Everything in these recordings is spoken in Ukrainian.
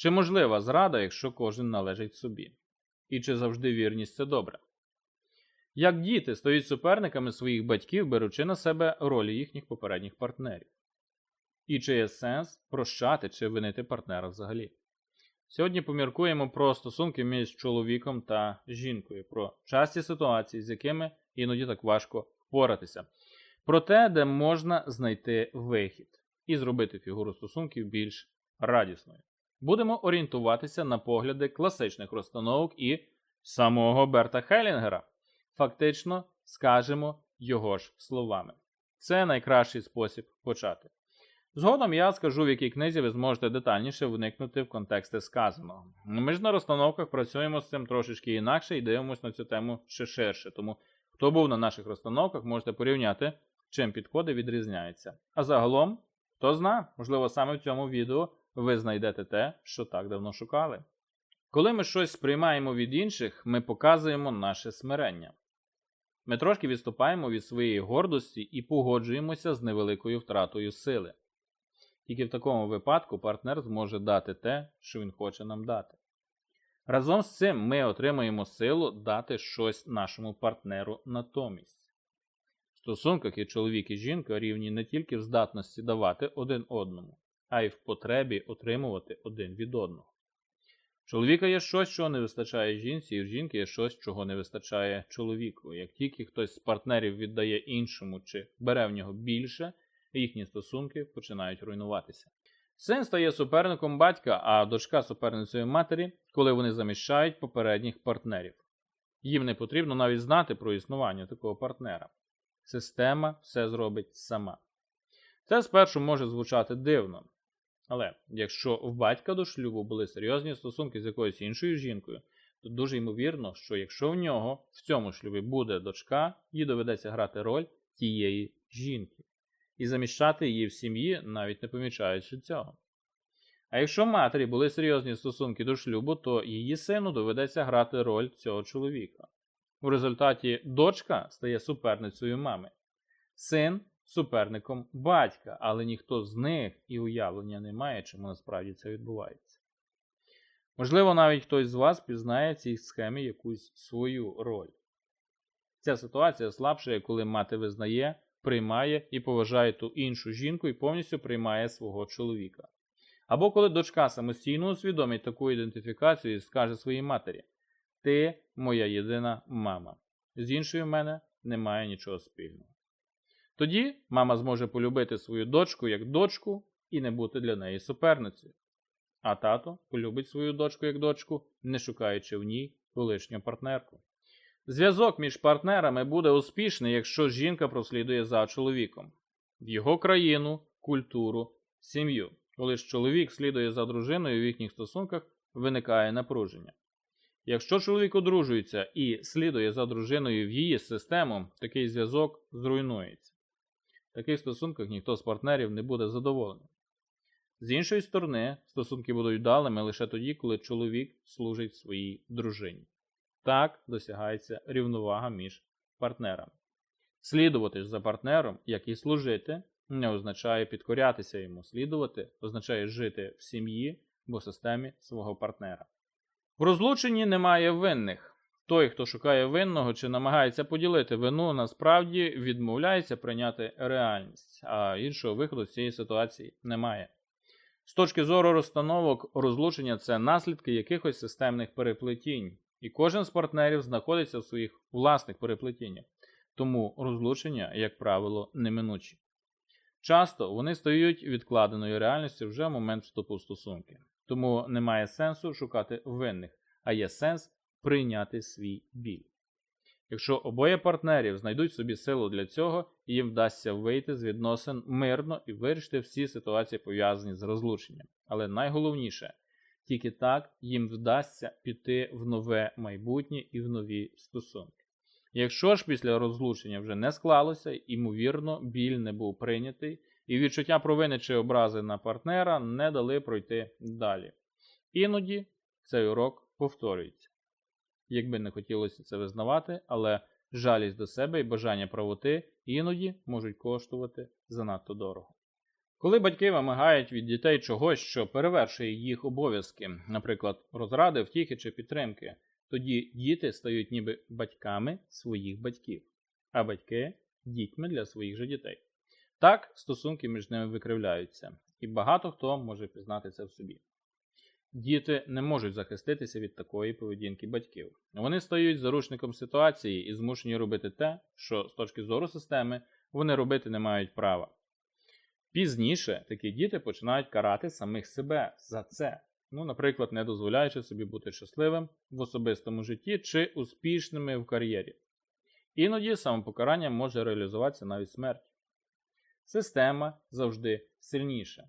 Чи можлива зрада, якщо кожен належить собі? І чи завжди вірність це добре? Як діти стають суперниками своїх батьків, беручи на себе ролі їхніх попередніх партнерів? І чи є сенс прощати чи винити партнера взагалі? Сьогодні поміркуємо про стосунки між чоловіком та жінкою, про часті ситуації, з якими іноді так важко впоратися, про те, де можна знайти вихід і зробити фігуру стосунків більш радісною. Будемо орієнтуватися на погляди класичних розстановок і самого Берта Хелінгера. Фактично скажемо його ж словами. Це найкращий спосіб почати. Згодом я скажу, в якій книзі ви зможете детальніше вникнути в контексти сказаного. Ми ж на розстановках працюємо з цим трошечки інакше і дивимося на цю тему ще ширше. Тому хто був на наших розстановках, можете порівняти, чим підходи відрізняються. А загалом, хто зна, можливо, саме в цьому відео ви знайдете те, що так давно шукали. Коли ми щось сприймаємо від інших, ми показуємо наше смирення. Ми трошки відступаємо від своєї гордості і погоджуємося з невеликою втратою сили. Тільки в такому випадку партнер зможе дати те, що він хоче нам дати. Разом з цим ми отримаємо силу дати щось нашому партнеру натомість. В стосунках і чоловік і жінка рівні не тільки в здатності давати один одному, а й в потребі отримувати один від одного. В чоловіка є щось, чого не вистачає жінці, і в жінки є щось, чого не вистачає чоловіку. Як тільки хтось з партнерів віддає іншому чи бере в нього більше, їхні стосунки починають руйнуватися. Син стає суперником батька, а дочка суперницею матері, коли вони заміщають попередніх партнерів. Їм не потрібно навіть знати про існування такого партнера. Система все зробить сама. Це спершу може звучати дивно. Але якщо в батька до шлюбу були серйозні стосунки з якоюсь іншою жінкою, то дуже ймовірно, що якщо в нього в цьому шлюбі буде дочка, їй доведеться грати роль тієї жінки і заміщати її в сім'ї, навіть не помічаючи цього. А якщо в матері були серйозні стосунки до шлюбу, то її сину доведеться грати роль цього чоловіка. У результаті дочка стає суперницею мами, син суперником батька, але ніхто з них і уявлення не має, чому насправді це відбувається. Можливо, навіть хтось з вас пізнає в цій схемі якусь свою роль. Ця ситуація слабшає, коли мати визнає, приймає і поважає ту іншу жінку і повністю приймає свого чоловіка. Або коли дочка самостійно усвідомить таку ідентифікацію і скаже своїй матері: Ти моя єдина мама. З іншою в мене немає нічого спільного. Тоді мама зможе полюбити свою дочку як дочку і не бути для неї суперницею. А тато полюбить свою дочку як дочку, не шукаючи в ній колишню партнерку. Зв'язок між партнерами буде успішний, якщо жінка прослідує за чоловіком в його країну, культуру, сім'ю. Коли ж чоловік слідує за дружиною в їхніх стосунках, виникає напруження. Якщо чоловік одружується і слідує за дружиною в її систему, такий зв'язок зруйнується. Таких стосунках ніхто з партнерів не буде задоволений. З іншої сторони, стосунки будуть вдалими лише тоді, коли чоловік служить своїй дружині. Так досягається рівновага між партнерами. Слідувати за партнером, як і служити, не означає підкорятися йому. Слідувати означає жити в сім'ї або системі свого партнера. В розлученні немає винних. Той, хто шукає винного чи намагається поділити вину, насправді відмовляється прийняти реальність, а іншого виходу з цієї ситуації немає. З точки зору розстановок, розлучення це наслідки якихось системних переплетінь, і кожен з партнерів знаходиться в своїх власних переплетіннях, тому розлучення, як правило, неминучі. Часто вони стають відкладеною реальністю вже в момент вступу в стосунки, тому немає сенсу шукати винних, а є сенс прийняти свій біль. Якщо обоє партнерів знайдуть собі силу для цього, їм вдасться вийти з відносин мирно і вирішити всі ситуації пов'язані з розлученням. Але найголовніше, тільки так їм вдасться піти в нове майбутнє і в нові стосунки. Якщо ж після розлучення вже не склалося, ймовірно, біль не був прийнятий, і відчуття провини чи образи на партнера не дали пройти далі. Іноді цей урок повторюється. Якби не хотілося це визнавати, але жалість до себе і бажання правоти іноді можуть коштувати занадто дорого. Коли батьки вимагають від дітей чогось, що перевершує їх обов'язки, наприклад, розради, втіхи чи підтримки, тоді діти стають ніби батьками своїх батьків, а батьки дітьми для своїх же дітей. Так стосунки між ними викривляються, і багато хто може пізнати це в собі. Діти не можуть захиститися від такої поведінки батьків. Вони стають заручником ситуації і змушені робити те, що з точки зору системи вони робити не мають права. Пізніше такі діти починають карати самих себе за це. Ну, наприклад, не дозволяючи собі бути щасливим в особистому житті чи успішними в кар'єрі. Іноді самопокарання може реалізуватися навіть смертю. Система завжди сильніша.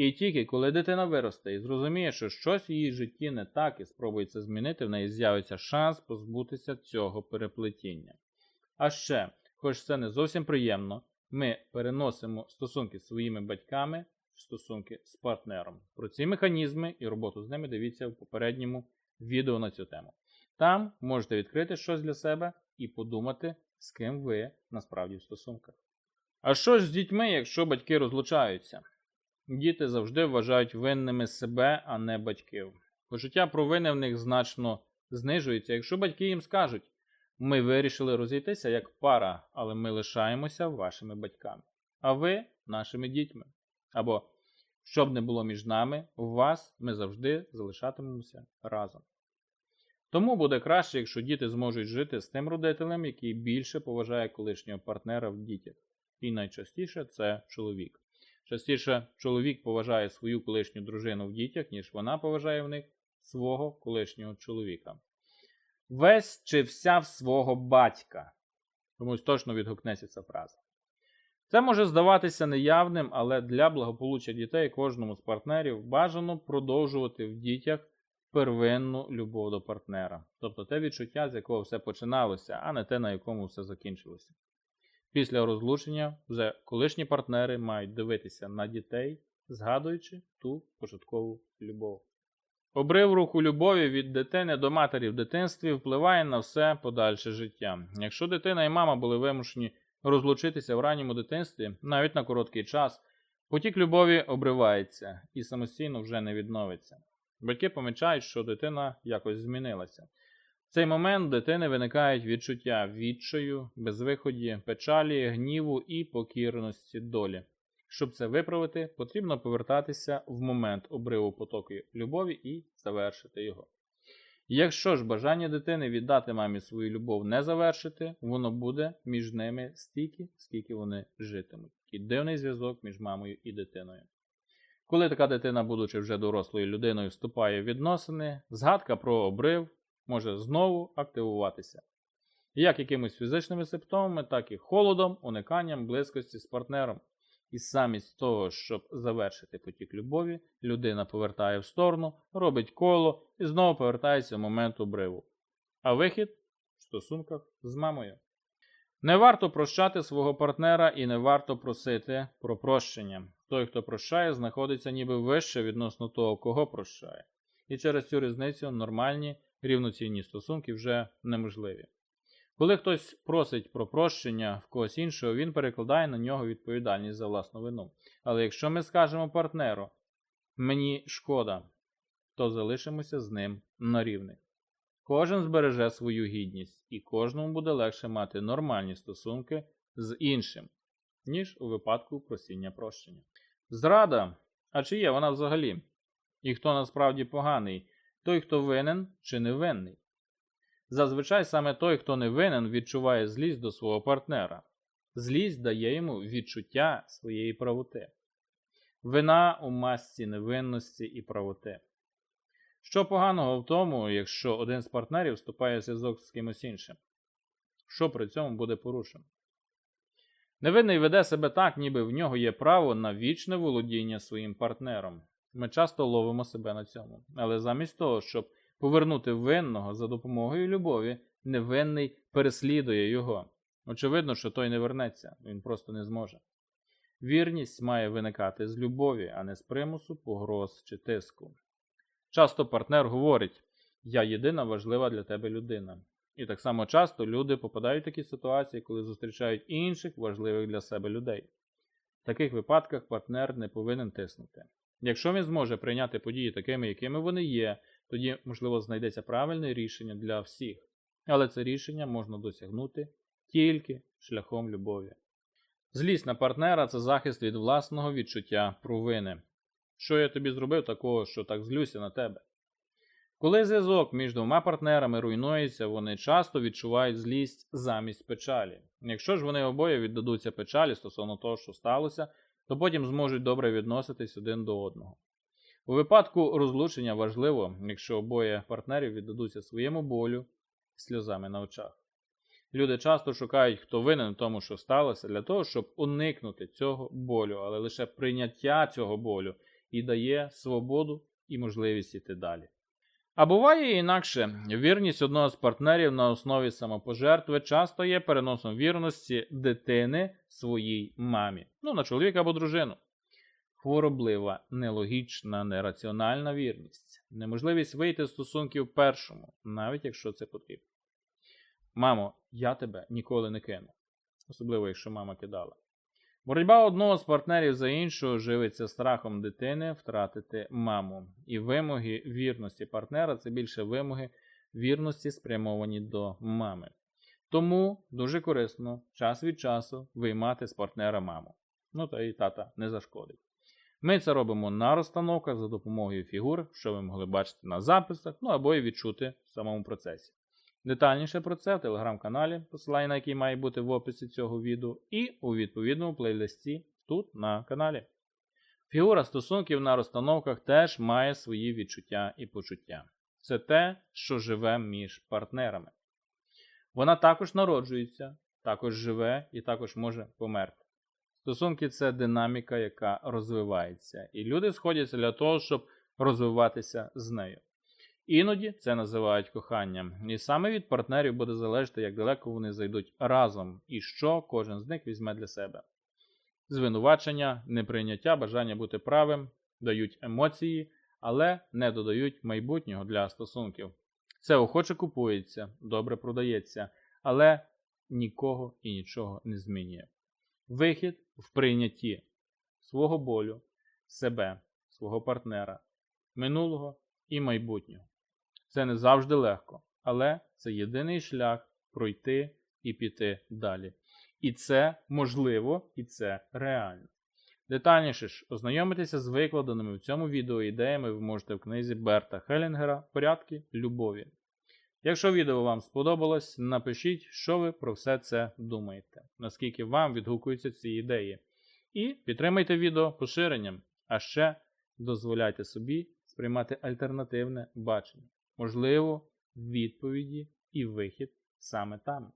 І тільки коли дитина виросте і зрозуміє, що щось в її житті не так і спробує це змінити, в неї з'явиться шанс позбутися цього переплетіння. А ще, хоч це не зовсім приємно, ми переносимо стосунки з своїми батьками в стосунки з партнером. Про ці механізми і роботу з ними дивіться в попередньому відео на цю тему. Там можете відкрити щось для себе і подумати, з ким ви насправді в стосунках. А що ж з дітьми, якщо батьки розлучаються? Діти завжди вважають винними себе, а не батьків. Почуття провини в них значно знижується, якщо батьки їм скажуть: ми вирішили розійтися як пара, але ми лишаємося вашими батьками, а ви нашими дітьми. Або що б не було між нами, у вас ми завжди залишатимемося разом. Тому буде краще, якщо діти зможуть жити з тим родителем, який більше поважає колишнього партнера в дітях. І найчастіше це чоловік. Частіше чоловік поважає свою колишню дружину в дітях, ніж вона поважає в них свого колишнього чоловіка. Весь чи вся в свого батька. Комусь точно відгукнеться ця фраза. Це може здаватися неявним, але для благополуччя дітей кожному з партнерів бажано продовжувати в дітях первинну любов до партнера, тобто те відчуття, з якого все починалося, а не те, на якому все закінчилося. Після розлучення вже колишні партнери мають дивитися на дітей, згадуючи ту початкову любов. Обрив руху любові від дитини до матері в дитинстві впливає на все подальше життя. Якщо дитина і мама були вимушені розлучитися в ранньому дитинстві, навіть на короткий час, потік любові обривається і самостійно вже не відновиться. Батьки помічають, що дитина якось змінилася. В цей момент дитини виникають відчуття відчаю, безвиході, печалі, гніву і покірності долі. Щоб це виправити, потрібно повертатися в момент обриву потоку любові і завершити його. Якщо ж бажання дитини віддати мамі свою любов не завершити, воно буде між ними стільки, скільки вони житимуть. І дивний зв'язок між мамою і дитиною. Коли така дитина, будучи вже дорослою людиною, вступає в відносини, згадка про обрив може знову активуватися. Як якимись фізичними симптомами, так і холодом, униканням близькості з партнером. І замість того, щоб завершити потік любові, людина повертає в сторону, робить коло і знову повертається в момент обриву. А вихід в стосунках з мамою. Не варто прощати свого партнера і не варто просити про прощення. Той, хто прощає, знаходиться ніби вище відносно того, кого прощає. І через цю різницю нормальні рівноцінні стосунки вже неможливі. Коли хтось просить про прощення в когось іншого, він перекладає на нього відповідальність за власну вину. Але якщо ми скажемо партнеру мені шкода, то залишимося з ним на рівних. Кожен збереже свою гідність, і кожному буде легше мати нормальні стосунки з іншим, ніж у випадку просіння прощення. Зрада, а чи є вона взагалі? І хто насправді поганий, той, хто винен чи не винний? Зазвичай саме той, хто не винен, відчуває злість до свого партнера. Злість дає йому відчуття своєї правоти. Вина у масці невинності і правоти. Що поганого в тому, якщо один з партнерів вступає в зв'язок з кимось іншим? Що при цьому буде порушено? Невинний веде себе так, ніби в нього є право на вічне володіння своїм партнером. Ми часто ловимо себе на цьому. Але замість того, щоб повернути винного за допомогою любові, невинний переслідує його. Очевидно, що той не вернеться, він просто не зможе. Вірність має виникати з любові, а не з примусу, погроз чи тиску. Часто партнер говорить: Я єдина важлива для тебе людина. І так само часто люди попадають в такі ситуації, коли зустрічають інших важливих для себе людей. В таких випадках партнер не повинен тиснути. Якщо він зможе прийняти події такими, якими вони є, тоді, можливо, знайдеться правильне рішення для всіх. Але це рішення можна досягнути тільки шляхом любові. Злість на партнера це захист від власного відчуття провини. Що я тобі зробив такого, що так злюся на тебе? Коли зв'язок між двома партнерами руйнується, вони часто відчувають злість замість печалі. Якщо ж вони обоє віддадуться печалі стосовно того, що сталося, то потім зможуть добре відноситись один до одного. У випадку розлучення важливо, якщо обоє партнерів віддадуться своєму болю сльозами на очах. Люди часто шукають, хто винен в тому, що сталося, для того, щоб уникнути цього болю, але лише прийняття цього болю і дає свободу і можливість іти далі. А буває інакше, вірність одного з партнерів на основі самопожертви часто є переносом вірності дитини своїй мамі, ну на чоловіка або дружину. Хвороблива, нелогічна, нераціональна вірність, неможливість вийти з стосунків першому, навіть якщо це потрібно. Мамо, я тебе ніколи не кину, особливо якщо мама кидала. Боротьба одного з партнерів за іншого живиться страхом дитини втратити маму. І вимоги вірності партнера це більше вимоги вірності, спрямовані до мами. Тому дуже корисно час від часу виймати з партнера маму. Ну та і тата не зашкодить. Ми це робимо на розстановках за допомогою фігур, що ви могли бачити на записах, ну або й відчути в самому процесі. Детальніше про це в телеграм-каналі, посилання на який має бути в описі цього відео, і у відповідному плейлисті тут на каналі. Фігура стосунків на розстановках теж має свої відчуття і почуття. Це те, що живе між партнерами. Вона також народжується, також живе і також може померти. Стосунки це динаміка, яка розвивається, і люди сходяться для того, щоб розвиватися з нею. Іноді це називають коханням, і саме від партнерів буде залежати, як далеко вони зайдуть разом і що кожен з них візьме для себе. Звинувачення, неприйняття, бажання бути правим дають емоції, але не додають майбутнього для стосунків. Це охоче купується, добре продається, але нікого і нічого не змінює. Вихід в прийнятті свого болю, себе, свого партнера, минулого і майбутнього. Це не завжди легко, але це єдиний шлях пройти і піти далі. І це можливо, і це реально. Детальніше ж ознайомитися з викладеними в цьому відео ідеями ви можете в книзі Берта Хелінгера Порядки любові. Якщо відео вам сподобалось, напишіть, що ви про все це думаєте, наскільки вам відгукуються ці ідеї. І підтримайте відео поширенням, а ще дозволяйте собі сприймати альтернативне бачення, можливо, відповіді і вихід саме там.